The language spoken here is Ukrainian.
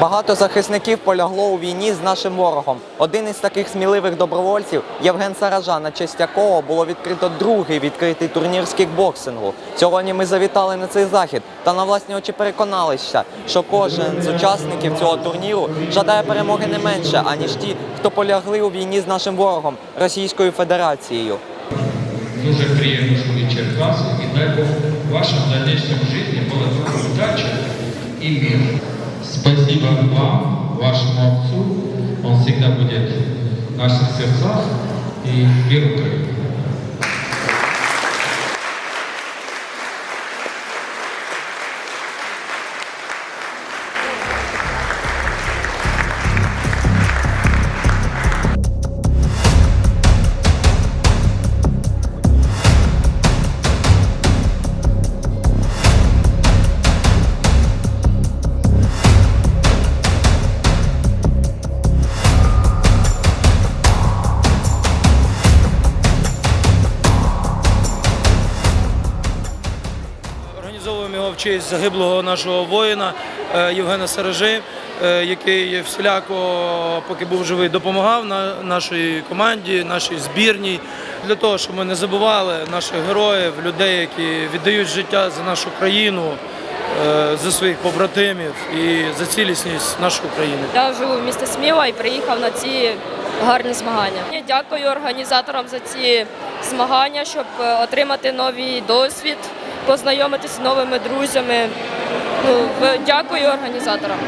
Багато захисників полягло у війні з нашим ворогом. Один із таких сміливих добровольців Євген Саражан, на честь якого було відкрито другий відкритий турнір з кікбоксингу. Сьогодні ми завітали на цей захід та на власні очі переконалися, що кожен з учасників цього турніру жадає перемоги не менше, аніж ті, хто полягли у війні з нашим ворогом Російською Федерацією. Дуже приємно, що ви Черкаси, і дай Бог в вашем дальнейшем жизни было только удача и мир. Спасибо вам, вашему отцу. Он всегда будет в наших сердцах и мир Украине. Організовуємо його в честь загиблого нашого воїна е, Євгена Саражи, е, який всіляко, поки був живий, допомагав нашій команді, нашій збірній, для того, щоб ми не забували наших героїв, людей, які віддають життя за нашу країну, е, за своїх побратимів і за цілісність нашої країни. Я живу в місті Сміла і приїхав на ці гарні змагання. Я дякую організаторам за ці змагання, щоб отримати новий досвід, познайомитися з новими друзями. Ну, дякую організаторам.